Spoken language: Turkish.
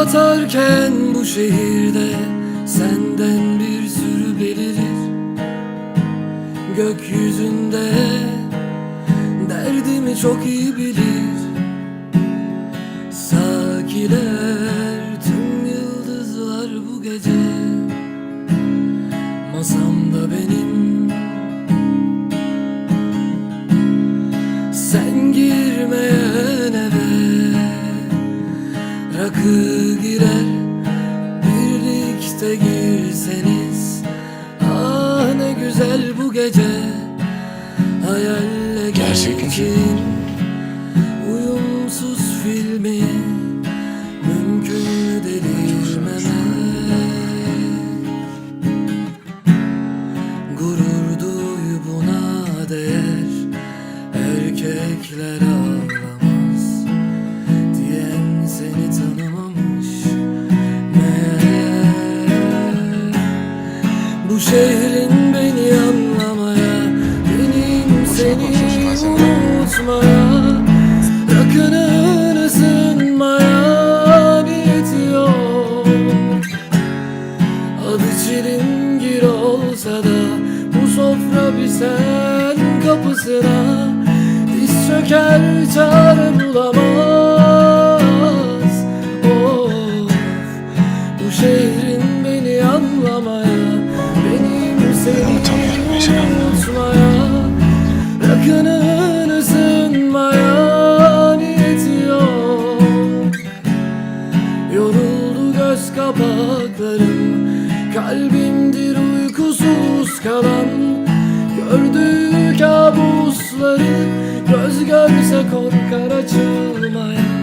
batarken bu şehirde Senden bir sürü belirir. Gökyüzünde Derdimi çok iyi bilir. Sakiler tüm yıldızlar bu gece Masamda benim. Sen girmeyen Rakı girer Birlikte girseniz. Ah ne güzel bu gece. Hayalle Gerçek mi? geçin Uyumsuz filmi Mümkün mü delirmemek Gurur duy buna değer Erkekler ağlamaz şehrin beni anlamaya Benim seni unutmaya Rakının ısınmaya niyeti yok Adı çilingir olsa da Bu sofra bir sen kapısına Diz çöker çare bulamaz. Of Bu şehrin beni anlamaya Unutamıyorum ısınmaya niyeti Yoruldu göz kapaklarım Kalbimdir uykusuz kalan Gördüğü kabusları Göz görse korkar açılmaya